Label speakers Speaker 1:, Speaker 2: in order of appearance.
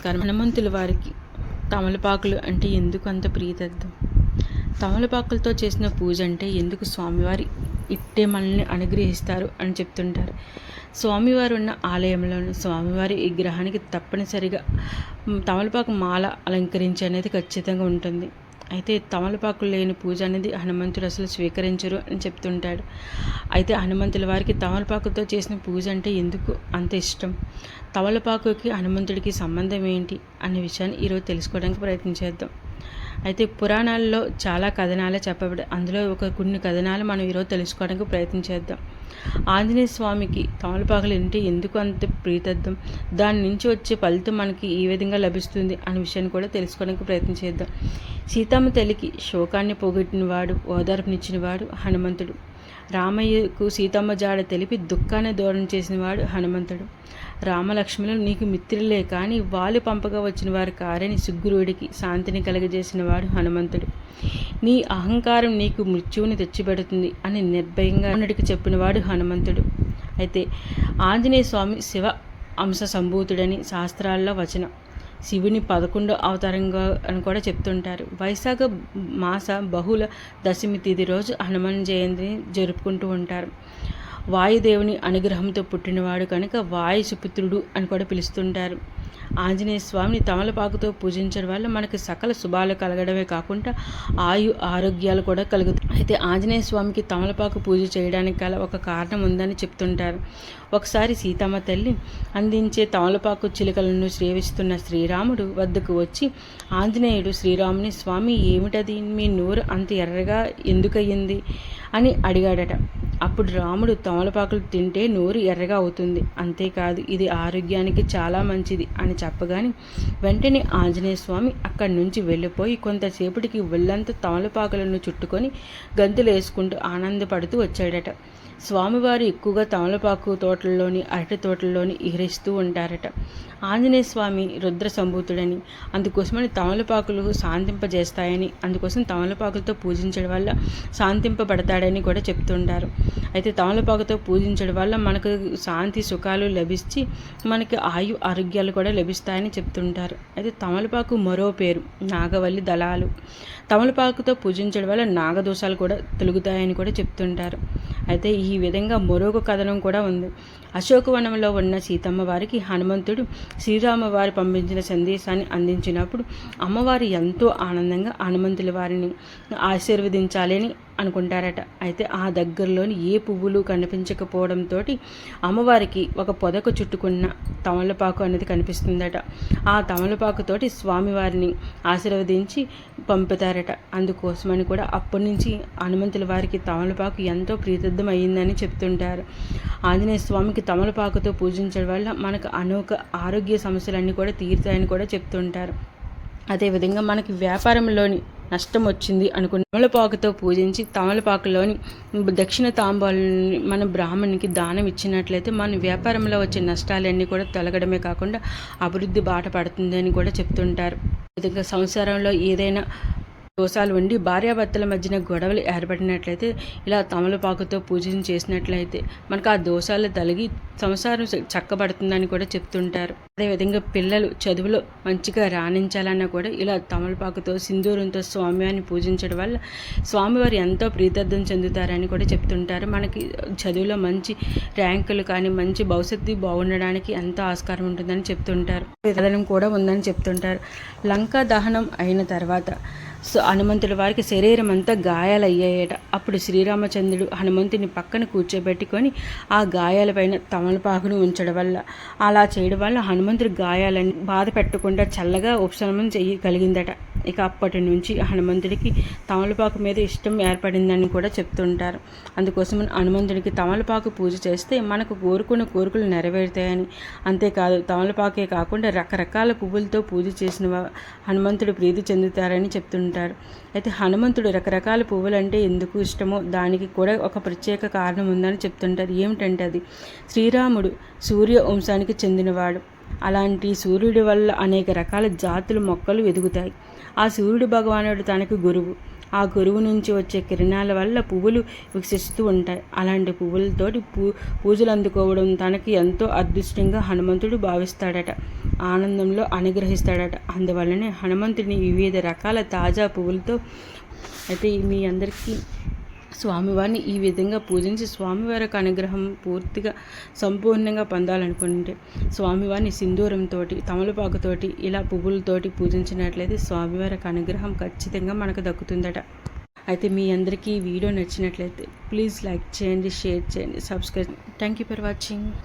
Speaker 1: నమస్కారం. హనుమంతుల వారికి తమలపాకులు అంటే ఎందుకు అంత ప్రీతత్వం తమలపాకులతో చేసిన పూజ అంటే ఎందుకు స్వామివారి ఇట్టే మనల్ని అనుగ్రహిస్తారు అని చెప్తుంటారు. స్వామివారు ఉన్న ఆలయంలోని స్వామివారి విగ్రహానికి తప్పనిసరిగా తమలపాకు మాల అలంకరించి అనేది ఖచ్చితంగా ఉంటుంది. అయితే తమలపాకులు లేని పూజ అనేది హనుమంతుడు అసలు స్వీకరించరు అని చెప్తుంటాడు. అయితే హనుమంతుల వారికి తమలపాకుతో చేసిన పూజ అంటే ఎందుకు అంత ఇష్టం? తమలపాకుకి హనుమంతుడికి సంబంధం ఏంటి? అనే విషయాన్ని ఈరోజు తెలుసుకోవడానికి ప్రయత్నించేద్దాం అయితే పురాణాల్లో చాలా కథనాలే చెప్పబడి అందులో ఒక కొన్ని కథనాలు మనం ఈరోజు తెలుసుకోవడానికి ప్రయత్నించేద్దాం ఆంజనేయ స్వామికి తమలపాకులు అంటే ఎందుకు అంత ప్రీతద్దం? దాని నుంచి వచ్చే ఫలితం మనకి ఈ విధంగా లభిస్తుంది అనే విషయాన్ని కూడా తెలుసుకోవడానికి ప్రయత్నించేద్దాం సీతమ్మ తల్లికి శోకాన్ని పోగొట్టినవాడు ఓదార్పునిచ్చినవాడు హనుమంతుడు. రామయ్యకు సీతమ్మ జాడ తెలిపి దుఃఖాన్ని దూరం చేసినవాడు హనుమంతుడు. రామలక్ష్మణులు నీకు మిత్రులే కానీ వాళ్ళు పంపగా వచ్చిన వారు కారని సుగ్గురుడికి శాంతిని కలగజేసినవాడు హనుమంతుడు. నీ అహంకారం నీకు మృత్యువుని తెచ్చిపెడుతుంది అని నిర్భయంగా అన్నటికి చెప్పినవాడు హనుమంతుడు. అయితే ఆంజనేయ స్వామి శివ అంశ సంభూతుడని శాస్త్రాల్లో వచనం. శివుని పదకొండు అవతారంగా అని కూడా చెప్తుంటారు. వైశాఖ మాస బహుళ దశమి తిథి రోజు హనుమాన్ జయంతిని జరుపుకుంటూ ఉంటారు. వాయుదేవుని అనుగ్రహంతో పుట్టినవాడు కనుక వాయు సుపుత్రుడు అని కూడా పిలుస్తుంటారు. ఆంజనేయ స్వామిని తమలపాకుతో పూజించడం వల్ల మనకి సకల శుభాలు కలగడమే కాకుండా ఆయు ఆరోగ్యాలు కూడా కలుగుతాయి. అయితే ఆంజనేయ స్వామికి తమలపాకు పూజ చేయడానికి గల ఒక కారణం ఉందని చెప్తుంటారు. ఒకసారి సీతమ్మ తల్లి అందించే తమలపాకు చిలుకలను సేవిస్తున్న శ్రీరాముడు వద్దకు వచ్చి ఆంజనేయుడు శ్రీరాముని స్వామి ఏమిటది? మీ నోరు అంత ఎర్రగా ఎందుకయ్యింది? అని అడిగాడట. అప్పుడు రాముడు తమలపాకులు తింటే నోరు ఎర్రగా అవుతుంది. అంతేకాదు ఇది ఆరోగ్యానికి చాలా మంచిది అని చెప్పగానే వెంటనే ఆంజనేయ స్వామి అక్కడి నుంచి వెళ్ళిపోయి కొంతసేపటికి ఒళ్ళంతా తమలపాకులను చుట్టుకొని గంతులు వేసుకుంటూ ఆనందపడుతూ వచ్చాడట. స్వామివారు ఎక్కువగా తమలపాకు తోటల్లోని అరటి తోటల్లోని ఇహరిస్తూ ఉంటారట. ఆంజనేయ స్వామి రుద్ర సంభూతుడని అందుకోసమని తమలపాకులు శాంతింపజేస్తాయని అందుకోసం తమలపాకులతో పూజించడం వల్ల శాంతింపబడతాడని కూడా చెప్తుంటారు. అయితే తమలపాకుతో పూజించడం వల్ల మనకు శాంతి సుఖాలు లభించి మనకి ఆయు ఆరోగ్యాలు కూడా లభిస్తాయని చెప్తుంటారు. అయితే తమలపాకు మరో పేరు నాగవల్లి దళాలు. తమలపాకుతో పూజించడం వల్ల నాగదోషాలు కూడా తొలుగుతాయని కూడా చెప్తుంటారు. అయితే ఈ విధంగా మరొక కథనం కూడా ఉంది. అశోకవనంలో ఉన్న సీతమ్మ వారికి హనుమంతుడు శ్రీరామవారి పంపించిన సందేశాన్ని అందించినప్పుడు అమ్మవారు ఎంతో ఆనందంగా హనుమంతుల వారిని ఆశీర్వదించాలని అనుకుంటారట. అయితే ఆ దగ్గరలోని ఏ పువ్వులు కనిపించకపోవడంతో అమ్మవారికి ఒక పొదకు చుట్టుకున్న తమలపాకు అనేది కనిపిస్తుందట. ఆ తమలపాకుతోటి స్వామివారిని ఆశీర్వదించి పంపుతారట. అందుకోసమని కూడా అప్పటి నుంచి హనుమంతుల వారికి తమలపాకు ఎంతో ప్రీతిద్దం అయ్యిందని చెప్తుంటారు. ఆంజనేయ స్వామికి తమలపాకుతో పూజించడం వల్ల మనకు అనేక ఆరోగ్య సమస్యలన్నీ కూడా తీరుతాయని కూడా చెప్తుంటారు. అదేవిధంగా మనకి వ్యాపారంలోని నష్టం వచ్చింది అనుకున్న తమలపాకుతో పూజించి తమలపాకులోని దక్షిణ తాంబాలని మన బ్రాహ్మణునికి దానం ఇచ్చినట్లయితే మన వ్యాపారంలో వచ్చే నష్టాలన్నీ కూడా తొలగడమే కాకుండా అభివృద్ధి బాట పడుతుందని కూడా చెప్తుంటారు. విధంగా సంసారంలో ఏదైనా దోషాలు ఉండి భార్యాభర్తల మధ్యన గొడవలు ఏర్పడినట్లయితే ఇలా తమలపాకుతో పూజన చేసినట్లయితే మనకు ఆ దోషాలు తొలగి సంసారం చక్కబడుతుందని కూడా చెప్తుంటారు. అదేవిధంగా పిల్లలు చదువులో మంచిగా రాణించాలన్నా కూడా ఇలా తమలపాకుతో సింధూరంతో స్వామివారిని పూజించడం వల్ల స్వామివారు ఎంతో ప్రీతార్థం చెందుతారని కూడా చెప్తుంటారు. మనకి చదువులో మంచి ర్యాంకులు కానీ మంచి భవిష్యత్తు బాగుండడానికి ఎంతో ఆస్కారం ఉంటుందని చెప్తుంటారు. విధానం కూడా ఉందని చెప్తుంటారు. లంకా దహనం అయిన తర్వాత సో హనుమంతుడి వారికి శరీరం అంతా గాయాలయ్యాయట. అప్పుడు శ్రీరామచంద్రుడు హనుమంతుని పక్కన కూర్చోబెట్టుకొని ఆ గాయాలపైన తమలపాకును ఉంచడం వల్ల అలా చేయడం వల్ల హనుమంతుడి గాయాలని బాధ పెట్టకుండా చల్లగా ఉపశమనం చేయగలిగిందట ఇక అప్పటి నుంచి హనుమంతుడికి తమలపాకు మీద ఇష్టం ఏర్పడిందని కూడా చెప్తుంటారు. అందుకోసం హనుమంతుడికి తమలపాకు పూజ చేస్తే మనకు కోరుకున్న కోరికలు నెరవేరుతాయని. అంతేకాదు తమలపాకే కాకుండా రకరకాల పువ్వులతో పూజ చేసిన హనుమంతుడు ప్రీతి చెందుతారని చెప్తుంటారు. అయితే హనుమంతుడు రకరకాల పువ్వులు అంటే ఎందుకు ఇష్టమో దానికి కూడా ఒక ప్రత్యేక కారణం ఉందని చెప్తుంటారు. ఏమిటంటే అది శ్రీరాముడు సూర్య వంశానికి చెందినవాడు. అలాంటి సూర్యుడి వల్ల అనేక రకాల జాతుల మొక్కలు ఎదుగుతాయి ఆ సూర్యుడు భగవానుడు తనకు గురువు. ఆ గురువు నుంచి వచ్చే కిరణాల వల్ల పువ్వులు వికసిస్తూ ఉంటాయి. అలాంటి పువ్వులతోటి పూ పూజలు అందుకోవడం తనకి ఎంతో అదృష్టంగా హనుమంతుడు భావిస్తాడట. ఆనందంలో అనుగ్రహిస్తాడట. అందువల్లనే హనుమంతుడిని వివిధ రకాల తాజా పువ్వులతో అయితే మీ అందరికీ స్వామివారిని ఈ విధంగా పూజించి స్వామివారి యొక్క అనుగ్రహం పూర్తిగా సంపూర్ణంగా పొందాలనుకుంటే స్వామివారిని సింధూరంతో తమలపాకుతోటి ఇలా పువ్వులతోటి పూజించినట్లయితే స్వామివారి యొక్క అనుగ్రహం ఖచ్చితంగా మనకు దక్కుతుందట. అయితే మీ అందరికీ ఈ వీడియో నచ్చినట్లయితే ప్లీజ్ లైక్ చేయండి షేర్ చేయండి subscribe thank you for watching